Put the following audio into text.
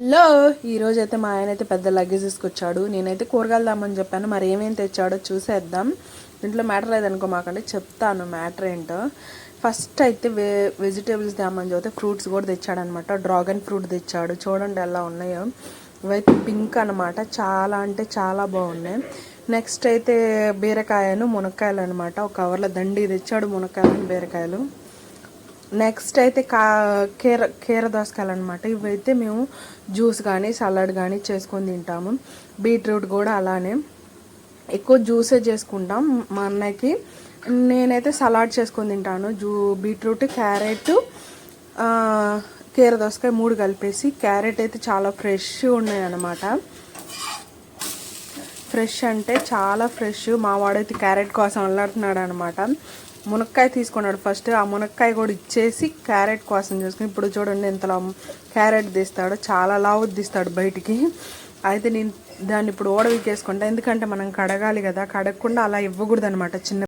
Hello ఈరోజు అయితే మా ఆయన అయితే పెద్ద లగేజ్ తీసుకొచ్చాడు. నేనైతే కూరగాయలు దామని చెప్పాను. మరి ఏమేమి తెచ్చాడో చూసేద్దాం. ఇంట్లో మ్యాటర్ లేదనుకో మాకంటే చెప్తాను మ్యాటర్ ఏంటో. ఫస్ట్ అయితే వే వెజిటేబుల్స్ దామని చెప్తే ఫ్రూట్స్ కూడా తెచ్చాడనమాట. డ్రాగన్ ఫ్రూట్ తెచ్చాడు. చూడండి ఎలా ఉన్నాయో. ఇవైతే పింక్ అనమాట. చాలా అంటే చాలా బాగున్నాయి. నెక్స్ట్ అయితే బీరకాయను మునక్కాయలు అనమాట. ఒక కవర్లో దండి తెచ్చాడు మునక్కాయలు బీరకాయలు. నెక్స్ట్ అయితే కా కీర కీర దోసకాయలు అనమాట ఇవైతే మేము జ్యూస్ కానీ సలాడ్ కానీ చేసుకొని తింటాము. బీట్రూట్ కూడా అలానే. ఎక్కువ జ్యూసే చేసుకుంటాం. మా అన్నయ్యకి నేనైతే సలాడ్ చేసుకొని తింటాను. జూ బీట్రూట్ క్యారెట్ కీర దోసకాయ మూడు కలిపేసి క్యారెట్ అయితే చాలా ఫ్రెష్ ఉన్నాయన్నమాట. ఫ్రెష్ అంటే చాలా ఫ్రెష్. మా వాడైతే క్యారెట్ కోసం అల్లాడుతున్నాడు అనమాట మునక్కాయ తీసుకున్నాడు. ఫస్ట్ ఆ మునక్కాయ కూడా ఇచ్చేసి క్యారెట్ కోసం చేసుకుని ఇప్పుడు చూడండి ఎంతలా క్యారెట్ తీస్తాడు చాలా లావు తీస్తాడు బయటికి. అయితే నేను దాన్ని ఇప్పుడు ఓడవికేసుకుంటా ఎందుకంటే మనం కడగాలి కదా కడగకుండా అలా ఇవ్వకూడదు అనమాట చిన్న